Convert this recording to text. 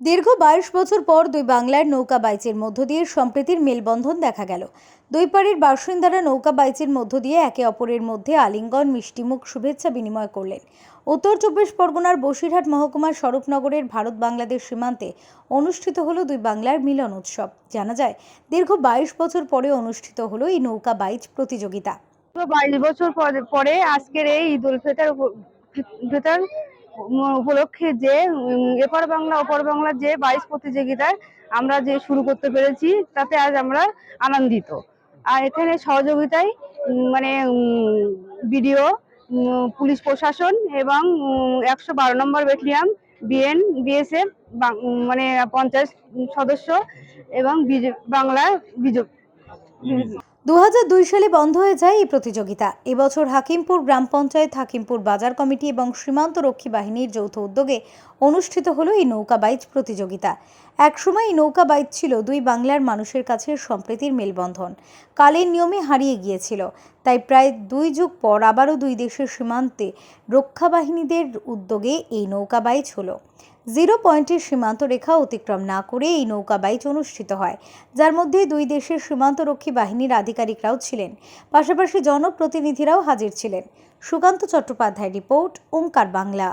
দীর্ঘ বাইশ বছর পর দুই বাংলার নৌকা বাইচের মধ্য দিয়ে সম্প্রীতির মেলবন্ধন দেখা গেল। দুই পাড়ির বাসিন্দারা নৌকা বাইচের মধ্য দিয়ে একে অপরের মধ্যে আলিঙ্গন, মিষ্টিমুখ শুভেচ্ছা বিনিময় করলেন। উত্তর চব্বিশ পরগনার বসিরহাট মহকুমার স্বরূপনগরের ভারত বাংলাদেশ সীমান্তে অনুষ্ঠিত হলো দুই বাংলার মিলন উৎসব। জানা যায়, দীর্ঘ বাইশ বছর পরে অনুষ্ঠিত হলো এই নৌকা বাইচ প্রতিযোগিতা। বাইশ বছর পরে আজকের এই ঈদ উল ফিতর উপলক্ষে যে এপার বাংলা, ওপার বাংলা যে বাইশ প্রতিযোগিতায় আমরা যে শুরু করতে পেরেছি, তাতে আজ আমরা আনন্দিত। আর এখানে সহযোগিতায় মানে বিডিও পুলিশ প্রশাসন এবং একশো বারো নম্বর ব্যাটালিয়ান বিএন, বিএসএফ মানে পঞ্চায়েত সদস্য এবং বাংলা বিজেপি। দু সালে বন্ধ হয়ে যায় এই প্রতিযোগিতা। এবছর হাকিমপুর গ্রাম পঞ্চায়েত, হাকিমপুর বাজার কমিটি এবং সীমান্ত রক্ষী বাহিনীর যৌথ উদ্যোগে অনুষ্ঠিত হলো এই নৌকা বাইচ প্রতিযোগিতা। একসময় এই নৌকা বাইচ ছিল দুই বাংলার মানুষের কাছে সম্প্রীতির মেলবন্ধন। কালের নিয়মে হারিয়ে গিয়েছিল। তাই প্রায় দুই যুগ পর আবারও দুই দেশের সীমান্তে রক্ষাবাহিনীদের উদ্যোগে এই নৌকা বাইচ হলো। জিরো পয়েন্টের সীমান্ত রেখা অতিক্রম না করে এই নৌকা বাইচ অনুষ্ঠিত হয়, যার মধ্যে দুই দেশের সীমান্তরক্ষী বাহিনীর আধিকারিকরাও ছিলেন। পাশাপাশি জনপ্রতিনিধিরাও হাজির ছিলেন। সুকান্ত চট্টোপাধ্যায় রিপোর্ট ওঙ্কার বাংলা।